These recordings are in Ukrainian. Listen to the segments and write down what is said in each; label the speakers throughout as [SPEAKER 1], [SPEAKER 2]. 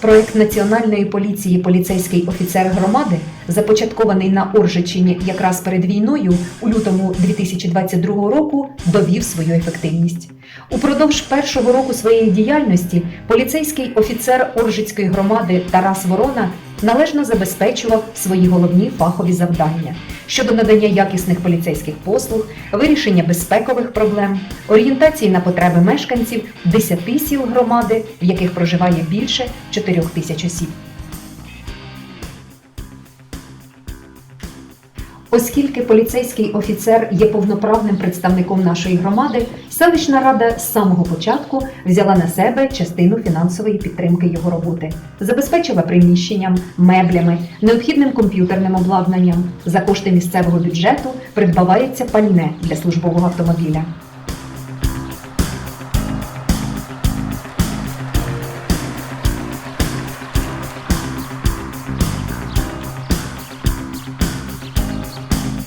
[SPEAKER 1] Проект Національної поліції Поліцейський офіцер громади, започаткований на Оржичині якраз перед війною у лютому 2022 року, довів свою ефективність. Упродовж першого року своєї діяльності поліцейський офіцер Оржицької громади Тарас Ворона належно забезпечував свої головні фахові завдання щодо надання якісних поліцейських послуг, вирішення безпекових проблем, орієнтації на потреби мешканців 10 сіл громади, в яких проживає більше 4 тисяч осіб. Оскільки поліцейський офіцер є повноправним представником нашої громади, селищна рада з самого початку взяла на себе частину фінансової підтримки його роботи, забезпечила приміщенням, меблями, необхідним комп'ютерним обладнанням. За кошти місцевого бюджету придбавається пальне для службового автомобіля. –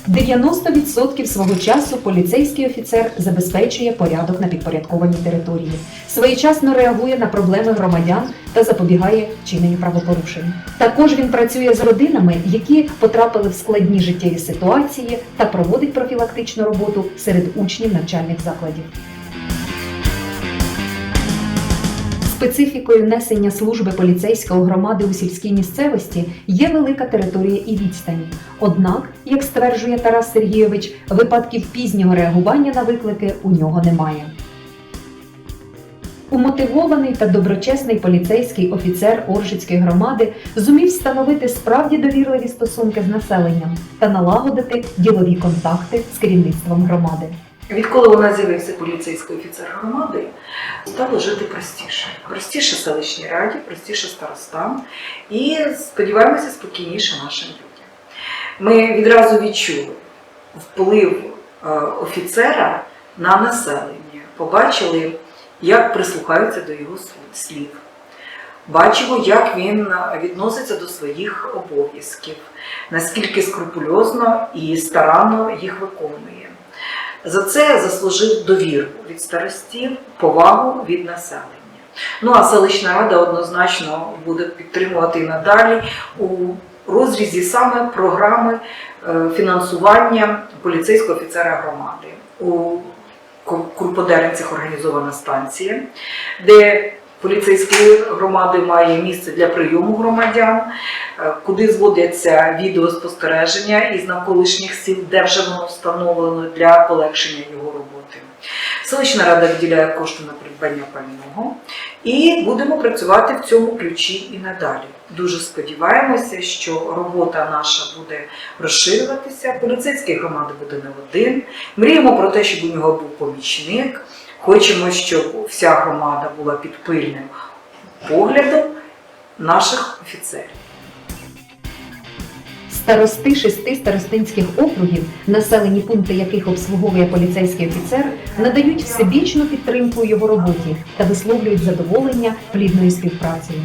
[SPEAKER 1] 90% свого часу поліцейський офіцер забезпечує порядок на підпорядкованій території, своєчасно реагує на проблеми громадян та запобігає чиненню правопорушень. Також він працює з родинами, які потрапили в складні життєві ситуації та проводить профілактичну роботу серед учнів навчальних закладів. Специфікою несення служби поліцейського громади у сільській місцевості є велика територія і відстані. Однак, як стверджує Тарас Сергійович, випадків пізнього реагування на виклики у нього немає. Умотивований та доброчесний поліцейський офіцер Оржицької громади зумів встановити справді довірливі стосунки з населенням та налагодити ділові контакти з керівництвом громади.
[SPEAKER 2] Відколи вона з'явився поліцейський офіцер громади, стало жити простіше. Простіше селищній раді, простіше старостам і сподіваємося, спокійніше нашим людям. Ми відразу відчули вплив е, офіцера на населення, побачили, як прислухаються до його слів. Бачимо, як він відноситься до своїх обов'язків, наскільки скрупульозно і старанно їх виконує. За це заслужив довіру від старостів, повагу від населення. Ну а селищна рада однозначно буде підтримувати і надалі у розрізі саме програми е, фінансування поліцейського офіцера громади. У Курподерницях організована станція, де поліцейської громади має місце для прийому громадян, е, куди зводяться відеоспостереження із навколишніх сіл, де вже воно встановлено для полегшення його роботи. Селищна рада виділяє кошти на придбання пального і будемо працювати в цьому ключі і надалі. Дуже сподіваємося, що робота наша буде розширюватися, поліцейський громади буде не один. Мріємо про те, щоб у нього був помічник. Хочемо, щоб вся громада була під пильним поглядом наших офіцерів.
[SPEAKER 1] Старости шести старостинських округів, населені пункти яких обслуговує поліцейський офіцер, надають всебічну підтримку його роботі та висловлюють задоволення плідною співпрацею.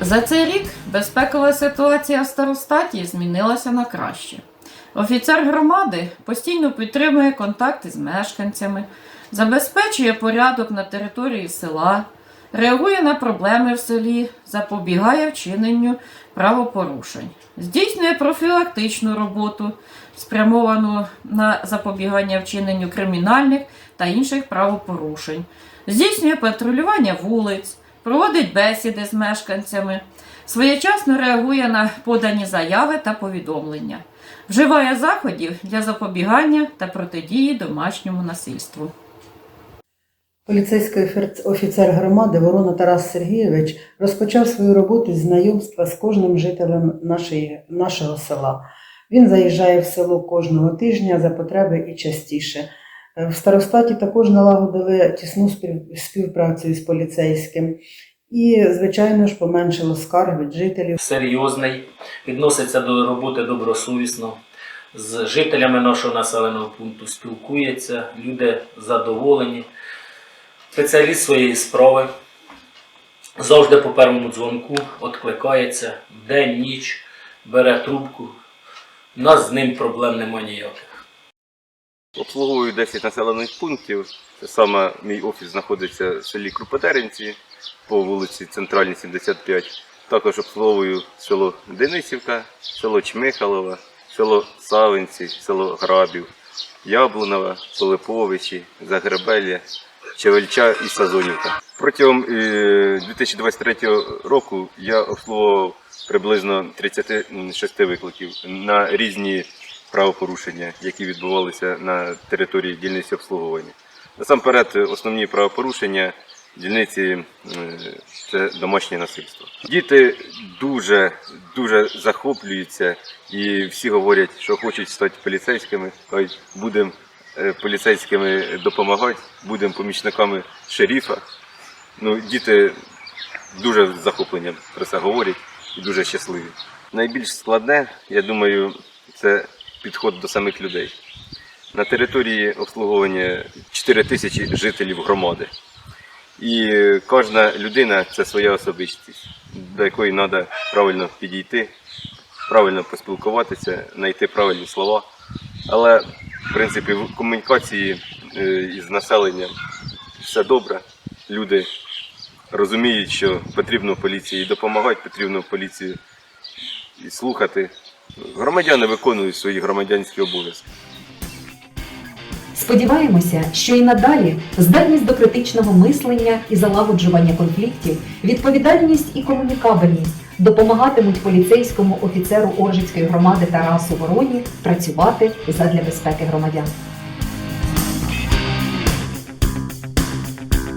[SPEAKER 3] За цей рік безпекова ситуація в старостаті змінилася на краще. Офіцер громади постійно підтримує контакти з мешканцями, забезпечує порядок на території села, реагує на проблеми в селі, запобігає вчиненню правопорушень, здійснює профілактичну роботу, спрямовану на запобігання вчиненню кримінальних та інших правопорушень, здійснює патрулювання вулиць, проводить бесіди з мешканцями, своєчасно реагує на подані заяви та повідомлення, вживає заходів для запобігання та протидії домашньому насильству.
[SPEAKER 4] Поліцейський офіцер громади Ворона Тарас Сергійович розпочав свою роботу з знайомства з кожним жителем нашої, нашого села. Він заїжджає в село кожного тижня за потреби і частіше. Е, В старостаті також налагодили тісну спів- співпрацю з поліцейським. І, звичайно ж, поменшило скарг від жителів.
[SPEAKER 5] серйозний, відноситься до роботи добросовісно, з жителями нашого населеного пункту спілкується, люди задоволені. Спеціаліст своєї справи, Завжди по першому дзвонку відкликається день, ніч, бере трубку. У нас з ним проблем немає ніяких.
[SPEAKER 6] Обслуговую 10 населених пунктів. Це саме мій офіс знаходиться в селі Крупотеринці по вулиці Центральній 75. Також обслуговую село Денисівка, село Чмихалова, село Савинці, село Грабів, Яблунова, Пилиповичі, Загребелля, Чевельча і Сазонівка. Протягом е, 2023 року я обслуговував приблизно 36 викликів на різні правопорушення, які відбувалися на території дільниці обслуговування. Насамперед, основні правопорушення дільниці це домашнє насильство. Діти дуже дуже захоплюються і всі говорять, що хочуть стати поліцейськими. Будемо е, поліцейськими допомагати, будемо помічниками шерифа. Ну, діти дуже з захопленням про це говорять і дуже щасливі. Найбільш складне, я думаю, це підход до самих людей. На території обслуговування 4 тисячі жителів громади. І кожна людина це своя особистість, до якої треба правильно підійти, правильно поспілкуватися, знайти правильні слова. Але, в принципі, в комунікації е, із населенням все добре. Люди розуміють, що потрібно поліції допомагати, потрібно поліції слухати. Громадяни виконують свої громадянські обов'язки.
[SPEAKER 1] Сподіваємося, що і надалі здатність до критичного мислення і залагоджування конфліктів, відповідальність і комунікабельність допомагатимуть поліцейському офіцеру Оржицької громади Тарасу Вороні працювати задля безпеки громадян.